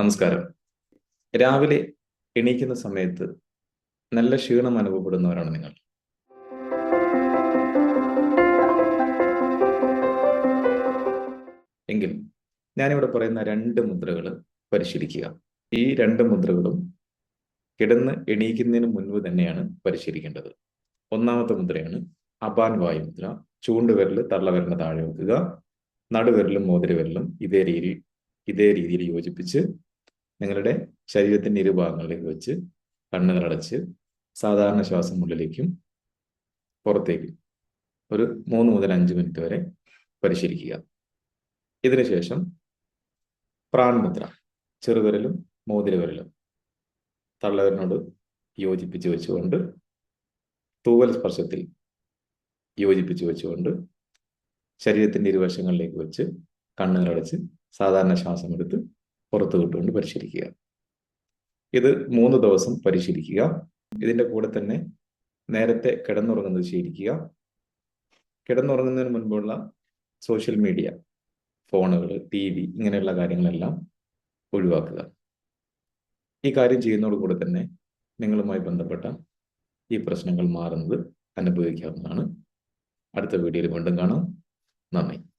നമസ്കാരം. രാവിലെ എണീക്കുന്ന സമയത്ത് നല്ല ക്ഷീണം അനുഭവപ്പെടുന്നവരാണ് നിങ്ങൾ. എങ്കിൽ ഞാനിവിടെ പറയുന്ന രണ്ട് മുദ്രകൾ പരിശീലിക്കുക. ഈ രണ്ട് മുദ്രകളും കിടന്ന് എണീക്കുന്നതിന് മുൻപ് തന്നെയാണ് പരിശീലിക്കേണ്ടത്. ഒന്നാമത്തെ മുദ്രയാണ് അപാൻ വായു മുദ്ര. ചൂണ്ടുവിരൽ തള്ളവിരലിന് താഴെ വെക്കുക. നടുവിരലും മോതിരവിരലും ഇതേ രീതി ഇതേ രീതിയിൽ യോജിപ്പിച്ച് നിങ്ങളുടെ ശരീരത്തിന്റെ ഇരുഭാഗങ്ങളിലേക്ക് വെച്ച് കണ്ണുകളടച്ച് സാധാരണ ശ്വാസം ഉള്ളിലേക്കും പുറത്തേക്കും ഒരു മൂന്ന് മുതൽ അഞ്ച് മിനിറ്റ് വരെ പരിശീലിക്കുക. ഇതിനുശേഷം പ്രാൺമുദ്ര ചെറുവിരലും മോതിരവിരലും തള്ളവരനോട് യോജിപ്പിച്ച് വെച്ചുകൊണ്ട് തൂവൽ സ്പർശത്തിൽ യോജിപ്പിച്ച് വെച്ചുകൊണ്ട് ശരീരത്തിന്റെ ഇരുവശങ്ങളിലേക്ക് വെച്ച് കണ്ണുകളടച്ച് സാധാരണ ശ്വാസം എടുത്ത് പുറത്തു വിട്ടുകൊണ്ട് പരിശീലിക്കുക. ഇത് മൂന്ന് ദിവസം പരിശീലിക്കുക. ഇതിന്റെ കൂടെ തന്നെ നേരത്തെ കിടന്നുറങ്ങുന്നത് ശീലിക്കുക. കിടന്നുറങ്ങുന്നതിന് മുൻപുള്ള സോഷ്യൽ മീഡിയ ഫോണുകൾ ടി വി ഇങ്ങനെയുള്ള കാര്യങ്ങളെല്ലാം ഒഴിവാക്കുക. ഈ കാര്യം ചെയ്യുന്നതോടുകൂടെ തന്നെ നിങ്ങളുമായി ബന്ധപ്പെട്ട ഈ പ്രശ്നങ്ങൾ മാറുന്നത് അനുഭവിക്കാവുന്നതാണ്. അടുത്ത വീഡിയോയിൽ വീണ്ടും കാണാം. നന്ദി.